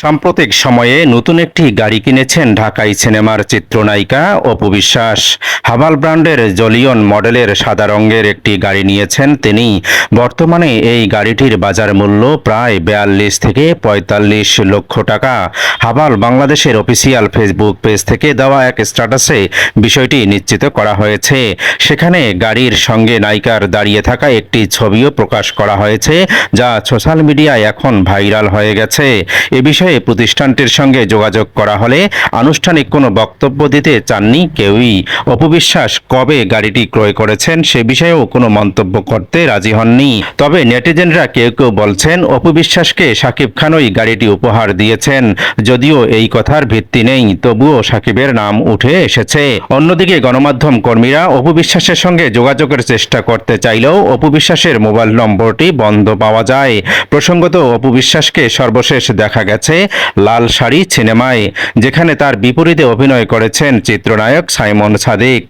সাম্প্রতিক সময়ে নতুন একটি গাড়ি কিনেছেন ঢাকাই সিনেমার চিত্রনায়িকা অপু বিশ্বাস। হাভাল ব্র্যান্ডের জলিয়ন মডেলের সাদা রঙের একটি গাড়ি নিয়েছেন তিনি। বর্তমানে এই গাড়িটির বাজার মূল্য প্রায় বেয়াল্লিশ থেকে পঁয়তাল্লিশ লক্ষ টাকা। হাভাল বাংলাদেশের অফিসিয়াল ফেসবুক পেজ থেকে দেওয়া এক স্ট্যাটাসে বিষয়টি নিশ্চিত করা হয়েছে। সেখানে গাড়ির সঙ্গে নায়িকার দাঁড়িয়ে থাকা একটি ছবিও প্রকাশ করা হয়েছে, যা সোশ্যাল মিডিয়ায় এখন ভাইরাল হয়ে গেছে। এ বিষয়ে প্রতিষ্ঠানটির সঙ্গে যোগাযোগ করা হলে আনুষ্ঠানিক কোনো বক্তব্য দিতে চাননি কেউই। অপবিশ্বাস কবে গাড়িটি ক্রয় করেছেন সে বিষয়েও কোনো মন্তব্য করতে রাজি হননি। তবে নেটিজেনরা কেউ কেউ বলছেন অপবিশ্বাসকে সাকিব খানই গাড়িটি উপহার দিয়েছেন। যদিও এই কথার ভিত্তি নেই, তবুও সাকিবের নাম উঠে এসেছে। অন্যদিকে গণমাধ্যম কর্মীরা অপবিশ্বাসের সঙ্গে যোগাযোগের চেষ্টা করতে চাইলেও অপবিশ্বাসের মোবাইল নম্বরটি বন্ধ পাওয়া যায়। প্রসঙ্গত অপবিশ্বাসকে সর্বশেষ দেখা গেছে লাল শাড়ি সিনেমায় যেখানে তার বিপরীতে অভিনয় করেছেন চিত্রনায়ক সাইমন সাদিক।